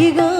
ಕಿಗೋ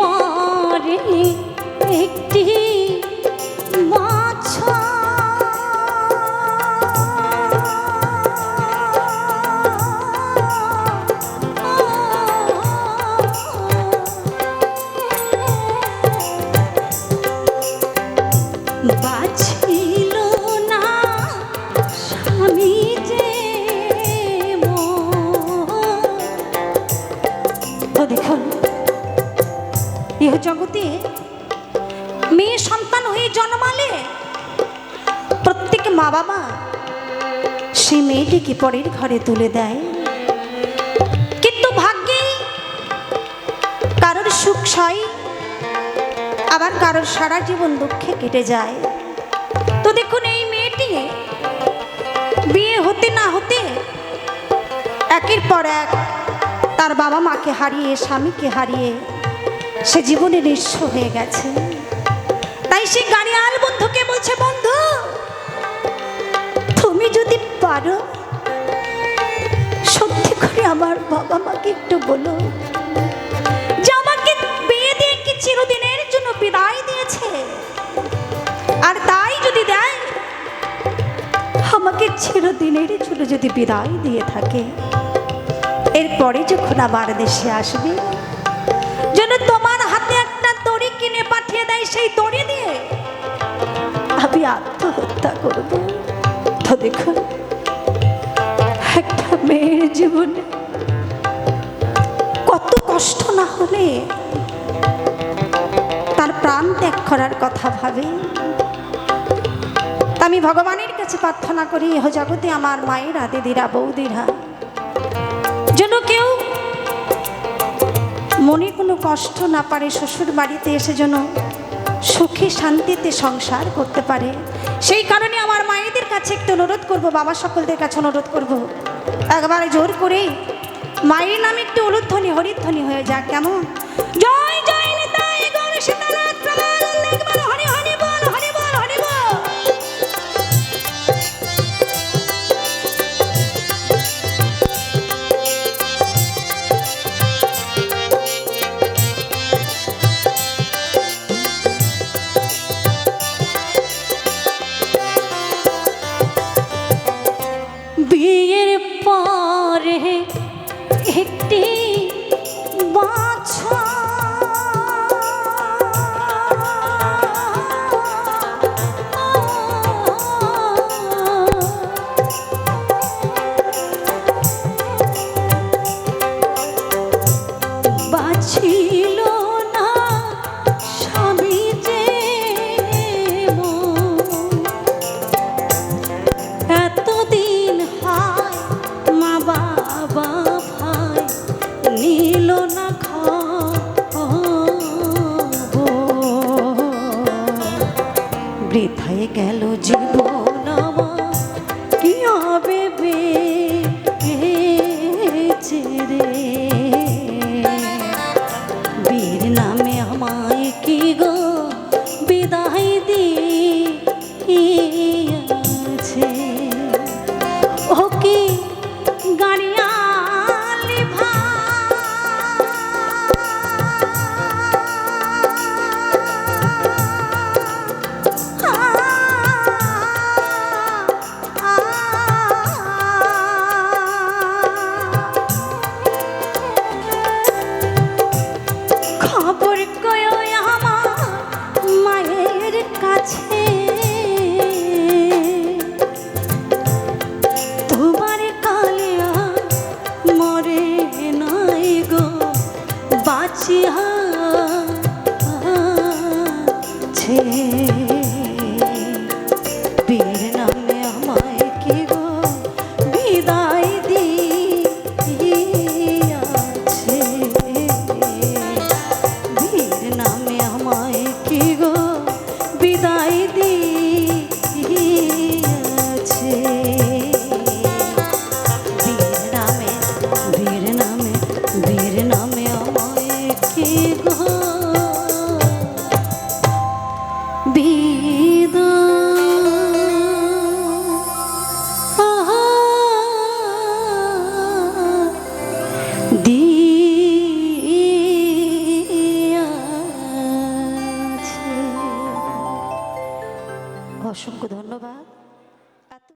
পরে জগতে মেয়ে সন্তান হয়ে জন্মালে প্রত্যেক মা বাবা সেই মেয়েটিকে পরের ঘরে তুলে দেয়। কিন্তু ভাগ্যে কারোর সুখ সয়, আবার কারোর সারা জীবন দুঃখে কেটে যায়। তো দেখুন, এই মেয়েটি বিয়ে হতে না হতে একের পর এক তার বাবা মাকে হারিয়ে, স্বামীকে হারিয়ে সে জীবনে নিঃস্ব হয়ে গেছে। তাই সে গাড়িয়াল বন্ধুকে বলছে, বন্ধু, তুমি যদি পারো, সত্যি করে আমার বাবা মাকে একটু বলো যে আমাকে বিয়ে দিয়ে কি চিরদিনের জন্য বিদায় দিয়েছে। আর তাই যদি দেয়, আমাকে চিরদিনের জন্য যদি বিদায় দিয়ে থাকে। এরপরে যখন আবার দেশে আসবে, যেন তোমার দেয় সেই দড়ি দিয়ে। আমি আত্মহত্যা করব। তো দেখুন, একটা মেয়ের জীবনে কত কষ্ট না হলে তার প্রাণ ত্যাগ করার কথা ভাবে। আমি ভগবানের কাছে প্রার্থনা করি এহ জগতে আমার মায়েরা, দিদিরা, বৌদিরা, যেন কেউ মনে কোনো কষ্ট না পারে শ্বশুর বাড়িতে এসে যেন সুখে শান্তিতে সংসার করতে পারে। সেই কারণে আমার মায়েদের কাছে একটু অনুরোধ করব, বাবা সকলদের কাছে অনুরোধ করব। একবারে জোর করে মায়ের নামে একটু উলুধ্বনি, হরিধ্বনি হয়ে যাক, কেমন? জয় জয় নিতাই